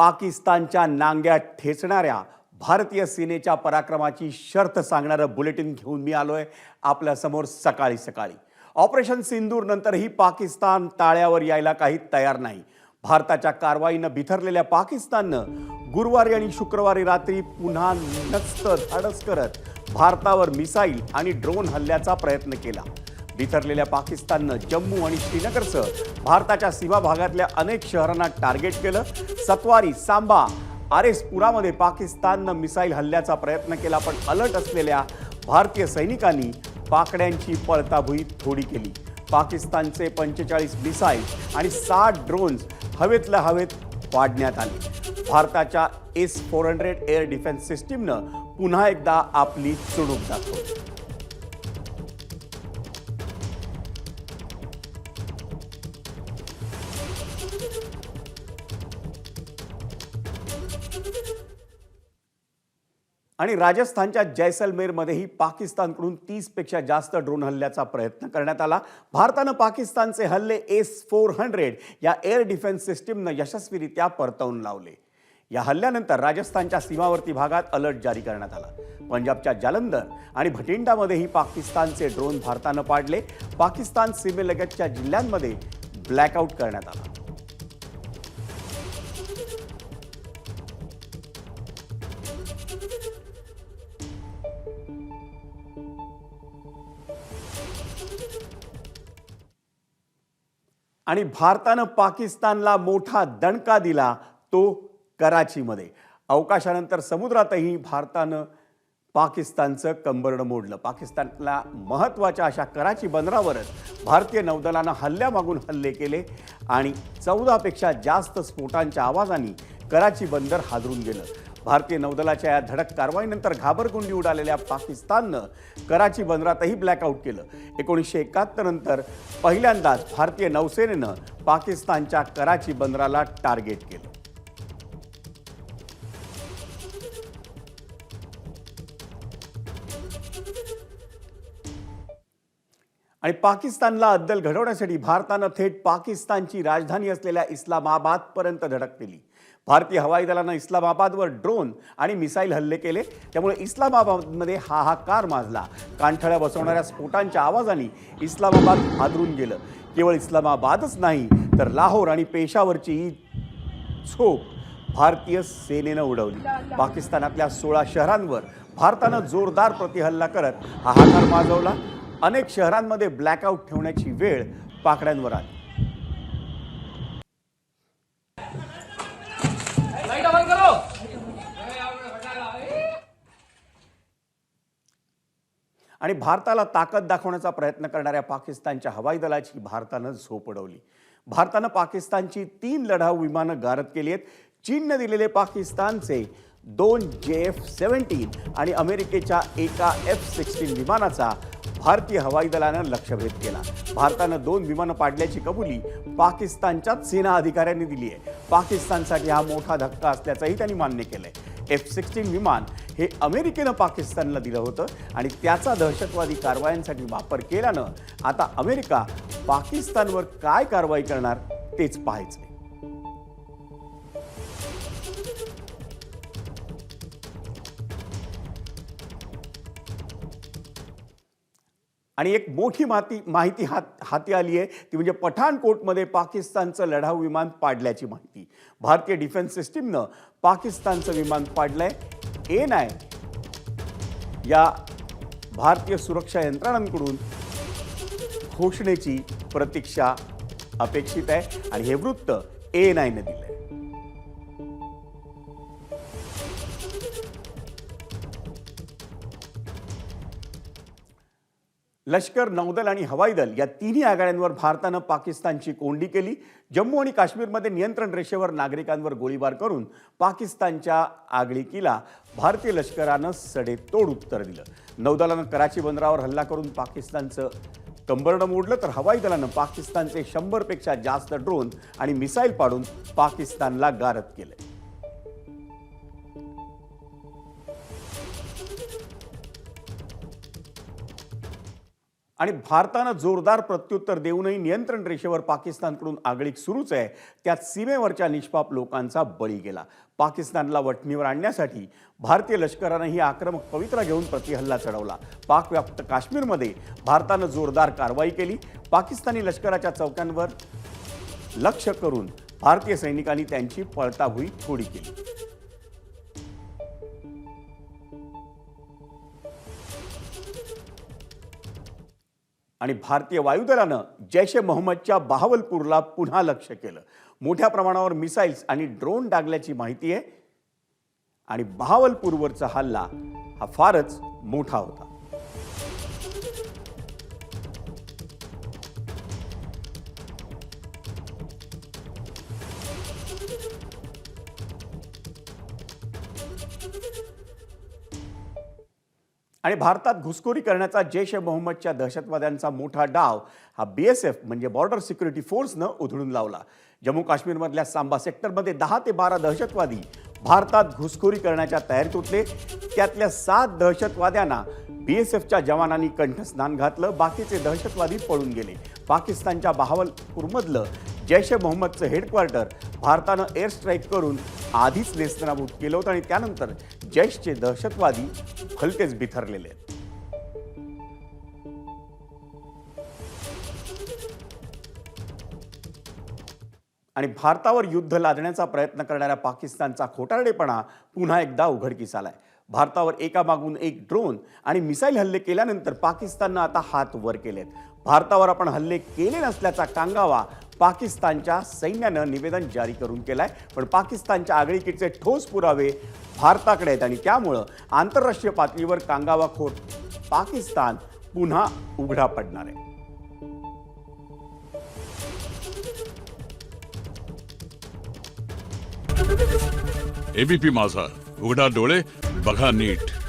पाकिस्तानच्या नांग्यात ठेचणाऱ्या भारतीय सेनेच्या पराक्रमाची शर्त सांगणारं बुलेटिन घेऊन मी आलो आहे आपल्यासमोर सकाळी सकाळी. ऑपरेशन सिंदूर नंतरही पाकिस्तान ताळ्यावर यायला काही तयार नाही. भारताच्या कारवाईनं बिथरलेल्या पाकिस्ताननं गुरुवारी आणि शुक्रवारी रात्री पुन्हा नस्त धाडस करत भारतावर मिसाईल आणि ड्रोन हल्ल्याचा प्रयत्न केला. बिथरलेल्या पाकिस्ताननं जम्मू आणि श्रीनगरसह भारताच्या सीमा भागातल्या अनेक शहरांना टार्गेट केलं. सत्वारी सांबा आरेसपुरामध्ये पाकिस्ताननं मिसाईल हल्ल्याचा प्रयत्न केला पण अलर्ट असलेल्या भारतीय सैनिकांनी पाकड्यांची पळताभुई थोडी केली. पाकिस्तानचे पंचेचाळीस मिसाईल आणि साठ ड्रोन्स हवेतल्या हवेत पाडण्यात आले. भारताच्या S four hundred air defence सिस्टीमनं पुन्हा एकदा आपली चुणूक दाखवली. आणि राजस्थानच्या जैसलमेरमध्येही पाकिस्तानकडून तीसपेक्षा जास्त ड्रोन हल्ल्याचा प्रयत्न करण्यात आला. भारतानं पाकिस्तानचे हल्ले एस फोर हंड्रेड या एअर डिफेन्स सिस्टीमनं यशस्वीरित्या परतवून लावले. या हल्ल्यानंतर राजस्थानच्या सीमावर्ती भागात अलर्ट जारी करण्यात आला. पंजाबच्या जालंधर आणि भटिंडामध्येही पाकिस्तानचे ड्रोन भारतानं पाडले. पाकिस्तान सीमेलगतच्या जिल्ह्यांमध्ये ब्लॅकआउट करण्यात आला. आणि भारतानं पाकिस्तानला मोठा दणका दिला तो कराचीमध्ये. अवकाशानंतर समुद्रातही भारतानं पाकिस्तानचं कंबरडं मोडलं. पाकिस्तानला महत्त्वाच्या अशा कराची बंदरावरच भारतीय नौदलानं हल्ल्यामागून हल्ले केले आणि चौदापेक्षा जास्त स्फोटांच्या आवाजांनी कराची बंदर हादरून गेलं. भारतीय नौदलाच्या या धडक कारवाईनंतर घाबरगुंडी उडालेल्या पाकिस्ताननं कराची बंदरातही ब्लॅकआउट केलं. एकोणीसशे एकाहत्तर नंतर पहिल्यांदाच भारतीय नौसेनेनं पाकिस्तानच्या कराची बंदराला टार्गेट केलं. आणि पाकिस्तानला अद्दल घडवण्यासाठी भारतानं थेट पाकिस्तानची राजधानी असलेल्या इस्लामाबादपर्यंत धडक दिली. भारतीय हवाई दलानं इस्लामाबादवर ड्रोन आणि मिसाईल हल्ले केले. त्यामुळे इस्लामाबादमध्ये हाहाकार माजला. कानठळ्या बसवणाऱ्या स्फोटांच्या आवाजाने इस्लामाबाद हादरून गेलं. केवळ इस्लामाबादच नाही तर लाहोर आणि पेशावरची ही झोप भारतीय सेनेनं उडवली. पाकिस्तानातल्या सोळा शहरांवर भारतानं जोरदार प्रतिहल्ला करत हाहाकार माजवला. अनेक शहरांमध्ये ब्लॅकआउट ठेवण्याची वेळ पाकड्यांवर आली. आणि भारताला ताकद दाखवण्याचा प्रयत्न करणाऱ्या पाकिस्तानच्या हवाई दलाची भारतानं झोप उडवली. भारतानं पाकिस्तानची तीन लढाऊ विमानं गारद केली आहेत. चीननं दिलेले पाकिस्तानचे दोन जे एफ सेव्हन्टीन आणि अमेरिकेच्या एका एफ सिक्स्टीन विमानाचा भारतीय हवाई दलानं लक्षभेद केला. भारतानं दोन विमानं पाडल्याची कबुली पाकिस्तानच्याच सेना अधिकाऱ्यांनी दिली आहे. पाकिस्तानसाठी हा मोठा धक्का असल्याचंही त्यांनी मान्य केलंय. एफ सिक्स्टीन विमान हे अमेरिकेनं पाकिस्तानला दिलं होतं आणि त्याचा दहशतवादी कारवायांसाठी वापर केल्यानं आता अमेरिका पाकिस्तानवर काय कारवाई करणार तेच पाहायचं आणि एक मोठी माती माहिती हात हाती आली आहे ती म्हणजे पठाणकोटमध्ये पाकिस्तानचं लढाऊ विमान पाडल्याची माहिती. भारतीय डिफेन्स सिस्टीमनं पाकिस्तानचं विमान पाडलंय. ए नाय या भारतीय सुरक्षा यंत्रणांकडून घोषणेची प्रतीक्षा अपेक्षित आहे आणि हे वृत्त ए नायनं आहे लष्कर नौदल आणि हवाई दल या तिन्ही आघाड्यांवर भारतानं पाकिस्तानची कोंडी केली. जम्मू आणि काश्मीरमध्ये नियंत्रण रेषेवर नागरिकांवर गोळीबार करून पाकिस्तानच्या आगळीकीला भारतीय लष्करानं सडेतोड उत्तर दिलं. नौदलानं कराची बंदरावर हल्ला करून पाकिस्तानचं कंबरडं मोडलं तर हवाई दलानं पाकिस्तानचे शंभरपेक्षा जास्त ड्रोन आणि मिसाईल पाडून पाकिस्तानला गारद केलं आणि भारतानं जोरदार प्रत्युत्तर देऊनही नियंत्रण रेषेवर पाकिस्तानकडून आगळीक सुरूच आहे. त्यात सीमेवरच्या निष्पाप लोकांचा बळी गेला. पाकिस्तानला वठणीवर आणण्यासाठी भारतीय लष्करानं ही आक्रमक पवित्रा घेऊन प्रतिहल्ला चढवला. पाकव्याप्त काश्मीरमध्ये भारतानं जोरदार कारवाई केली. पाकिस्तानी लष्कराच्या चौक्यांवर लक्ष करून भारतीय सैनिकांनी त्यांची पळताभुई थोडी केली. आणि भारतीय वायुदलानं जैश ए मोहम्मदच्या बहावलपूरला पुन्हा लक्ष केलं. मोठ्या प्रमाणावर मिसाईल्स आणि ड्रोन डागल्याची माहिती आहे. आणि बहावलपूरवरचा हल्ला हा फारच मोठा होता. आणि भारतात घुसखोरी करण्याचा जैश ए मोहम्मदच्या दहशतवाद्यांचा मोठा डाव हा बी एस एफ म्हणजे बॉर्डर सिक्युरिटी फोर्सनं उधळून लावला. जम्मू काश्मीरमधल्या सांबा सेक्टरमध्ये दहा ते बारा दहशतवादी भारतात घुसखोरी करण्याच्या तयारीत उठले. त्यातल्या सात दहशतवाद्यांना बी एस एफच्या जवानांनी कंठस्नान घातलं बाकीचे दहशतवादी पळून गेले. पाकिस्तानच्या बहावलपूरमधलं जैश ए मोहम्मदचं हेडक्वार्टर भारतानं एअर स्ट्राईक करून आधीच नेस्तनाबूत केलं होतं आणि त्यानंतर जैशचे दहशतवादी हलकेच बिथरलेले आहेत. आणि भारतावर युद्ध लादण्याचा प्रयत्न करणाऱ्या पाकिस्तानचा खोटारडेपणा पुन्हा एकदा उघडकीस आलाय. भारतावर एकामागून एक ड्रोन आणि मिसाईल हल्ले केल्यानंतर पाकिस्ताननं आता हात वर केलेत. भारतावर आपण हल्ले केले नसल्याचा कांगावा पाकिस्तानच्या सैन्यानं निवेदन जारी करून केलाय. पण पाकिस्तानच्या आगळीकीचे ठोस पुरावे भारताकडे आहेत आणि त्यामुळं आंतरराष्ट्रीय पातळीवर कांगावा खोट पाकिस्तान पुन्हा उघडा पडणार आहे. एबीपी माझा. उघडा डोळे बघा नीट.